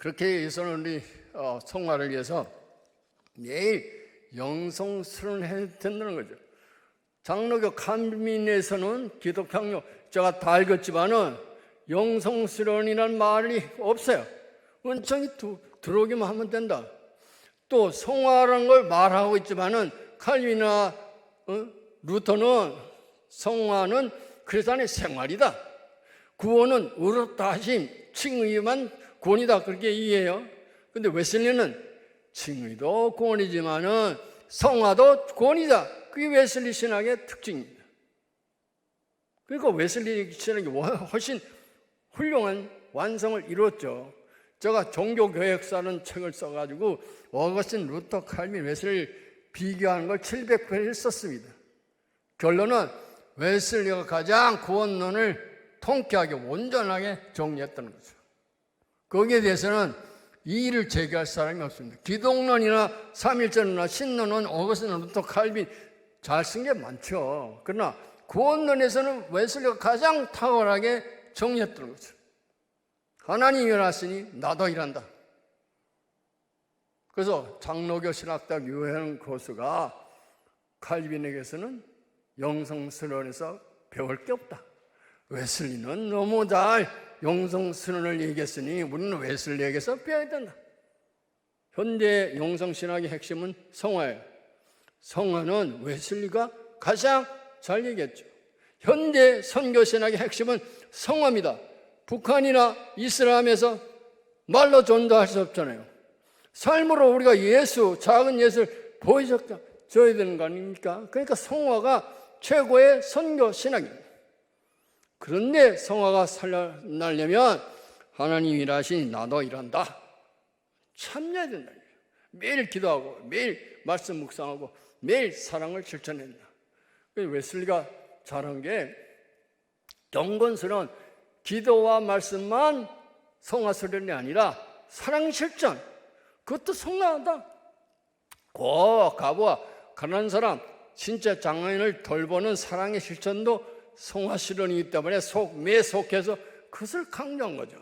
그렇게 해서는 우리 어, 성화를 위해서 매일 영성스러운 해야 된다는 거죠. 장로교 간민에서는 기독학교 제가 다 읽었지만은 영성스러운이라는 말이 없어요. 은총이 두- 들어오기만 하면 된다. 또 성화라는 걸 말하고 있지만은 칼빈이나 어? 루터는 성화는 그리스도 안의 생활이다. 구원은 의롭다 하심, 칭의만 구원이다. 그렇게 이해해요. 근데 웨슬리는 칭의도 구원이지만은 성화도 구원이다. 그게 웨슬리 신학의 특징입니다. 그러니까 웨슬리 신학이 훨씬 훌륭한 완성을 이뤘죠. 제가 종교교역사라는 책을 써가지고 어거스틴 루터 칼빈 웨슬리를 비교하는 걸 700편을 썼습니다. 결론은 웨슬리가 가장 구원론을 통쾌하게 온전하게 정리했다는 거죠. 거기에 대해서는 이의를 제기할 사람이 없습니다. 기독론이나 삼일절이나 신론은 어거스틴 루터 칼빈 잘 쓴 게 많죠. 그러나 구원론에서는 웨슬리가 가장 탁월하게 정리했다는 거죠. 하나님이 일하시니 나도 일한다. 그래서 장로교 신학대학 유해영 교수가 칼빈에게서는 영성스러운에서 배울 게 없다. 웨슬리는 너무 잘 영성스러운을 얘기했으니 우리는 웨슬리에게서 배워야 된다. 현대 영성신학의 핵심은 성화예요. 성화는 웨슬리가 가장 잘 얘기했죠. 현대 선교신학의 핵심은 성화입니다. 북한이나 이슬람에서 말로 전도할 수 없잖아요. 삶으로 우리가 예수, 작은 예수를 보여줘야 되는 거 아닙니까? 그러니까 성화가 최고의 선교 신학입니다. 그런데 성화가 살아나려면 하나님 일하시니 나도 일한다. 참여해야 된다. 매일 기도하고 매일 말씀 묵상하고 매일 사랑을 실천한다. 웨슬리가 잘한 게 경건스러운 기도와 말씀만 성화 수련이 아니라 사랑 실천 그것도 성화하다. 고 가부와 가난한 사람 진짜 장애인을 돌보는 사랑의 실천도 성화 실현이기 때문에 속, 매 속해서 그것을 강조한 거죠.